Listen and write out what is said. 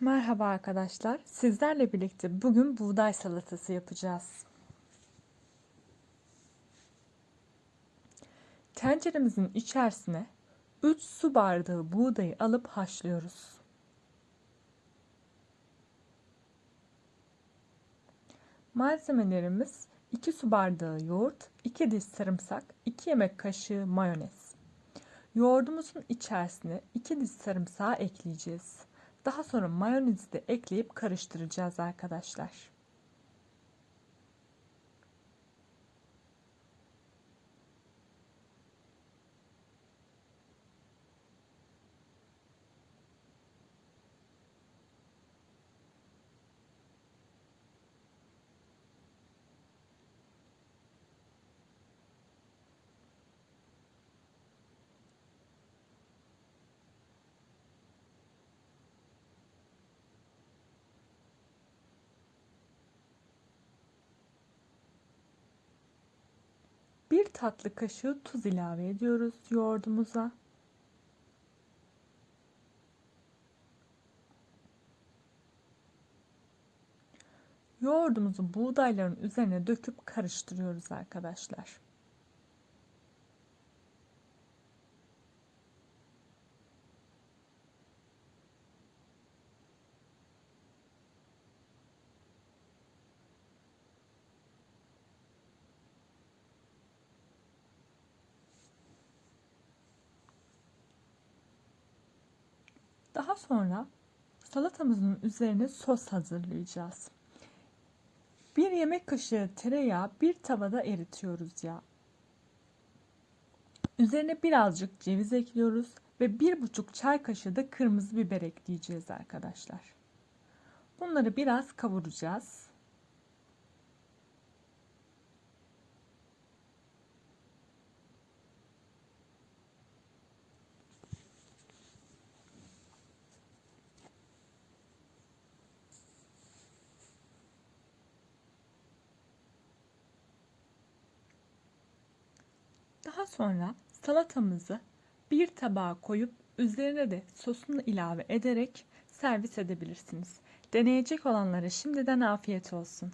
Merhaba arkadaşlar. Sizlerle birlikte bugün buğday salatası yapacağız. Tenceremizin içerisine 3 su bardağı buğdayı alıp haşlıyoruz. Malzemelerimiz 2 su bardağı yoğurt, 2 diş sarımsak, 2 yemek kaşığı mayonez. Yoğurdumuzun içerisine 2 diş sarımsağı ekleyeceğiz. Daha sonra mayonezi de ekleyip karıştıracağız arkadaşlar. Bir tatlı kaşığı tuz ilave ediyoruz yoğurdumuza. Yoğurdumuzu buğdayların üzerine döküp karıştırıyoruz arkadaşlar. Daha sonra salatamızın üzerine sos hazırlayacağız. Bir yemek kaşığı tereyağı bir tavada eritiyoruz ya. Üzerine birazcık ceviz ekliyoruz ve bir buçuk çay kaşığı da kırmızı biber ekleyeceğiz arkadaşlar. Bunları biraz kavuracağız. Sonra salatamızı bir tabağa koyup üzerine de sosunu ilave ederek servis edebilirsiniz. Deneyecek olanlara şimdiden afiyet olsun.